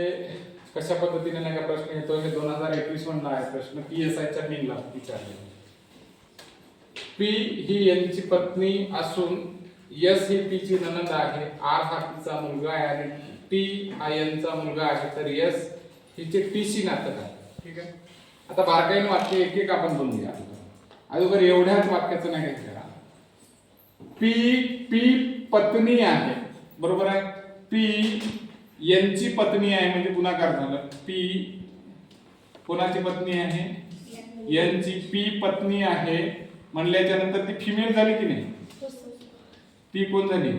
हे कशा पद्धतीने नाही का प्रश्न येतो हे दोन हजार एकवीस मधला आहे प्रश्न पी एस आयच्या मेनला विचारले. पी ही यांची पत्नी असून एस ही पी ची ननंद आहे आर हा तिचा मुलगा आहे आणि टी हा यांचा मुलगा आहे. तर एस हिचे टी शी नातं आहे. ठीक आहे. आता बारकाईने वाक्य एक एक आपण बोलूया अगोदर एवढ्याच वाक्याचं नाही करा. पी पी पत्नी आहे. बरोबर आहे? पी यांची पत्नी आहे म्हणजे गुणाकार झालं. पी कोणाची पत्नी आहे? यांची पी पत्नी आहे. म्हणल्याच्या नंतर ती फिमेल झाली की नाही? ती कोण झाली?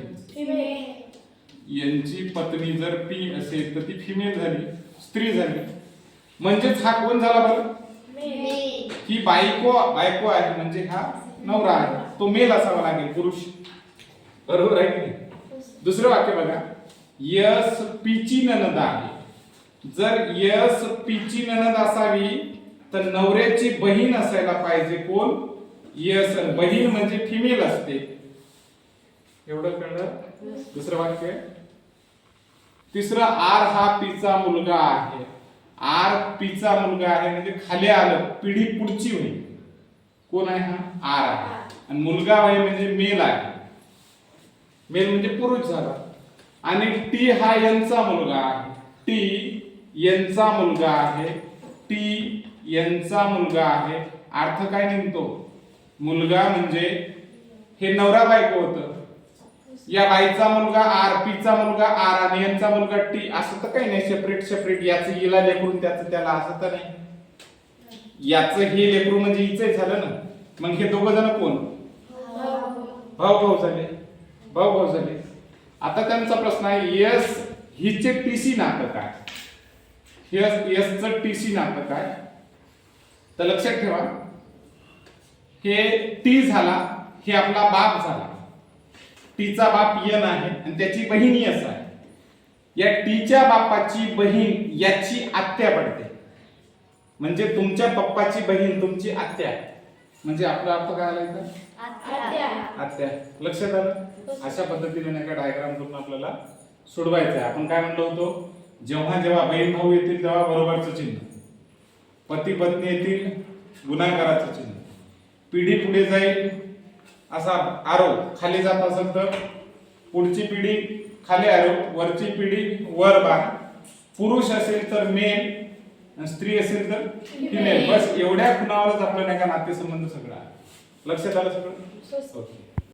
यांची पत्नी जर पी असेल तर ती फिमेल झाली स्त्री झाली. म्हणजेच हा कोण झाला बरं? ही बायको बायको आहे म्हणजे हा नवरा आहे. तो मेल असावा लागेल पुरुष. बरोबर आहे की नाही? दुसरं वाक्य बघा. यस पीची ननद आहे. जर यस पीची ननद असावी तर नवऱ्याची बहीण असायला पाहिजे कोण? यस बहीण म्हणजे फिमेल असते. एवढं कळलं? दुसरं वाक्य? तिसरं आर हा पीचा मुलगा आहे. आर पीचा मुलगा आहे म्हणजे खाली आलं पिढी पुढची होईल. कोण आहे हा? आर आहे. आणि मुलगा आहे म्हणजे मेल आहे. मेल म्हणजे पुरुष झाला. आणि टी हा यांचा मुलगा आहे. टी यांचा मुलगा आहे. टी यांचा मुलगा आहे. अर्थ काय निघतो? मुलगा म्हणजे हे नवरा बायको होतं. या बाईचा मुलगा आर पीचा मुलगा आर आणि यांचा मुलगा टी असं तर काही नाही. सेपरेट सेपरेट याचं हिला लेकरून त्याचं त्याला असं तर नाही. याचं हे लेकरू म्हणजे हिच झालं ना. मग हे दोघ जण कोण? भाऊ भाऊ झाले. भाऊ भाऊ झाले. आता त्यांचा प्रश्न आहे यस हिचे टीसी नातं काय यस यसचं टीसी नातं काय तर लक्षात ठेवा हे टी झाला हे आपला बाप झाला. टीचा बाप यन आहे आणि त्याची बहीण यस आहे. या टीच्या बापाची बहीण याची आत्या पडते. म्हणजे तुमच्या पप्पाची बहीण तुमची आत्या. आहे म्हणजे आपला अर्थ काय आला इथं? आत्या. लक्षात आलं? अशा पद्धतीने नाही का डायग्राम करून आपल्याला सोडवायचं आहे आपण काय म्हणलो होतो? जेव्हा जेव्हा बहीण भाऊ येतील तेव्हा बरोबरचं चिन्ह. पती पत्नी येतील गुन्हागाराचं चिन्ह. पिढी पुढे जाईल असा आरो खाली जात असेल तर पुढची पिढी खाली आरो वरची पिढी वर बाण पुरुष असेल तर मेल स्त्री असेल तर फिमेल बस एवढ्या खुणावरच आपलं नाही का नातेसंबंध सगळं. लक्षात आलं सगळं? ओके